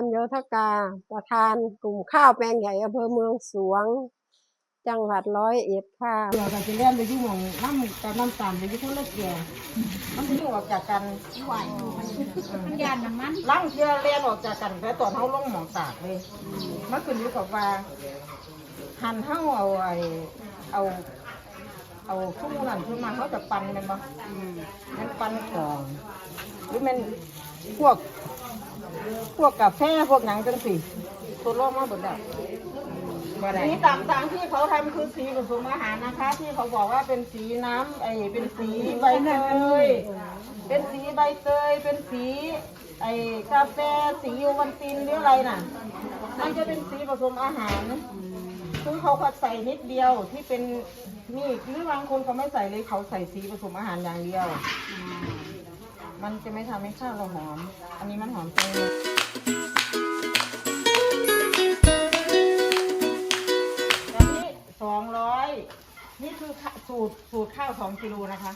รโยธกา ประธานกลุ่มข้าวแปลงใหญ่อำเภอเมืองสวง จังหวัดร้อยเอ็ดค่ะเดี๋ยวกันจะเล่นไปที่หมองน้ำกับน้ำตาลไปที่คนละเกียร์มันจะออกจากกันไหวมันยานน้ำมันล่างเกียร์เลียนออกจากกันแต่ตอนเขาลงหมองตากเลยมันขึ้นอยู่กับว่าหั่นเท้าเอาไอ้เอาเอาทุ่งนั่นขึ้นมาเขาจะปั่นเลยมั้มันปั่นก่อนหรือมันพวก พวกกาแฟพวกหนังจังสิตัวลอกมาหมดแล้วสีต่างๆที่เขาทำคือสีผสมอาหารนะคะ ที่เขาบอกว่าเป็นสีน้ำไอเป็นสีใบเตยเป็นสีใบเตยเป็นสีไอกาแฟสีโอวันตินหรืออะไรน่ะ มันจะเป็นสีผสมอาหารซึ่งเขาก็ใส่นิดเดียวที่เป็นนี่หรือบางคนเขาไม่ใส่เลยเขาใส่สีผสมอาหารอย่างเดียว มันจะไม่ทำให้ข้าวเราหอม อันนี้มันหอมจริงแบบนี้สองร้อยนี่คือข้าสูตรสูตรข้าวสองกิโลนะคะ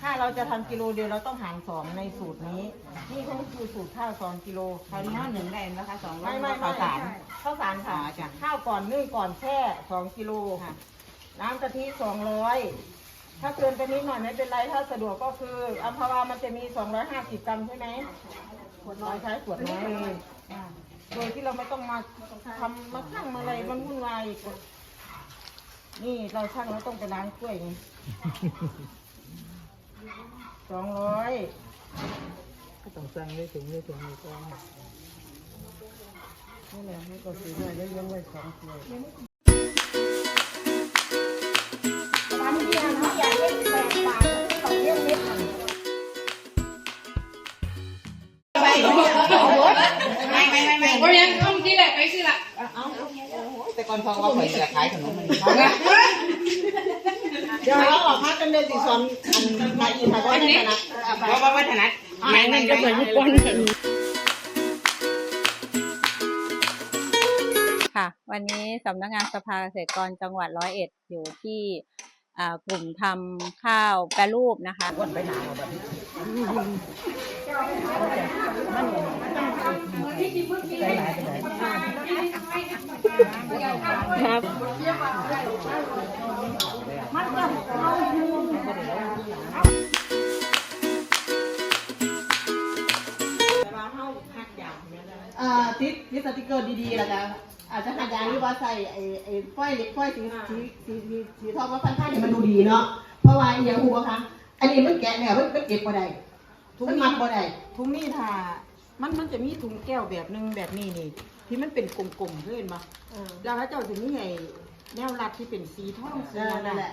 ถ้าเราจะทำกิโลเดียวเราต้องหารสองในสูตรนี้ นี่เขาคือสูตรข้าวสองกิโลคราวนี้หนึ่งได้นะคะสองร้อไม่ยไม่ไม่ข้าวสารข้าวสารค่ะอ๋อจ้ะข้าวก่อนนึ่งก่อนแช่สองกิโลค่ะ น้ำกะทิสองร้อย ถ้าเกินไปนิดหน่อยไม่เป็นไร ถ้าสะดวกก็คืออัมพวามันจะมีสองร้อยห้าสิบกรัมใช่ไหมขวดน้อยใช้ขวดน้อยเลยโดยที่เราไม่ต้องมาทำมาชั่งมาอะไรมันวุ่นวายอีกนี่เราชั่งเราต้องไปล้างถ้วยนี่ สองร้อยก็ต้องสั่งได้ถุงได้ถุงนี้ก็นี่แหละให้ก็ซื้อด้วยได้เลี้ยงไว้สองถ้วย ไม่ไม่โอ้ยยังต้องที่แหละไปสิละแต่ก่อนพอว่าข่อยจะขายขนมมันเดี๋ยวเราออกมากันเดือนสี่สอนอันมาอีกค่ะว่าไม่ถนัดเพราว่าวัฒนธรรมมันมันก็เหมือนญี่ปุ่นค่ะ วันนี้สำนักงานสภาเกษตรกรจังหวัดร้อยเอ็ดอยู่ที่กลุ่มทำข้าวแปรรูปนะคะวนไปหนาแบบนี้ อ่าติดติดสติกเกอร์ดีๆแล้วกันอาจจะหัดยางหรือว่าใส่ไอ้ไอ้ฝ้อยเล็กฝ้อยสีสีสีสีสีทองมาพันผ้าเนี่ยมันดูดีเนาะเพราะว่าอหย่างหัวคะอันนี้มันแกะเนี่ยมันมันเก็บบ่ได้มันมัดบ่ได้ถุงนี้ถ้ามันมันจะมีถุงแก้วแบบนึงแบบนี้นี่ ที่มันเป็นกลมๆเห็นปะแล้วพระเจ้าจะมีไอ้แนวรัดที่เป็นสีทองสีนั่นแหละ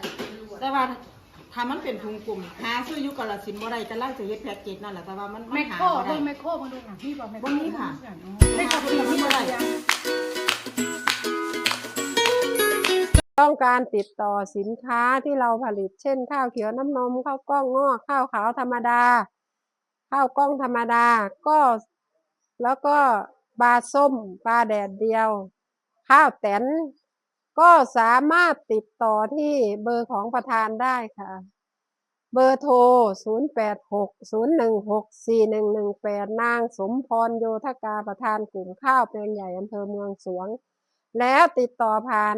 แต่ว่าถ้ามันเป็นถุงกลมหาซื้ออยู่กาลสินธุ์บ่ได้แต่ล่างจะเฮ็ดแพ็กเกจนั่นแหละแต่ว่ามันมันแมคหาโครบ่ได้เพิ่งแมคโครมาดูค่ะพี่บอกแมคโครวันนี้ค่ะ ไม่ขับรถที่อะไรต้องการติดต่อสินค้าที่เราผลิต เช่น ข้าวเขียวน้ำนมข้าวกล้องงอกข้าวขาวธรรมดา ข้าวกล้องธรรมดา ก็แล้วก็ ปลาส้ม ปลาแดดเดียว ข้าวแตน ก็สามารถติดต่อที่เบอร์ของประธานได้ค่ะ เบอร์โทร 0860164118 นางสมพรโยธกาประธานกลุ่มข้าวแปลงใหญ่อำเภอเมืองสวง แล้วติดต่อผ่าน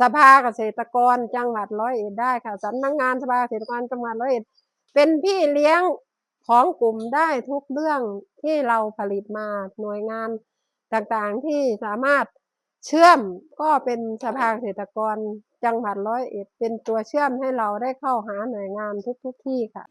สภาเกษตรกรจังหวัดร้อยเอ็ดได้ค่ะสำนักงานสภาเกษตรกรจังหวัดร้อยเอ็ดเป็นพี่เลี้ยง ของกลุ่มได้ทุกเรื่องที่เราผลิตมาหน่วยงานต่างๆที่สามารถเชื่อมก็เป็นสภาเกษตรกรจังหวัดร้อยเอ็ดเป็นตัวเชื่อมให้เราได้เข้าหาหน่วยงานทุกๆที่ค่ะ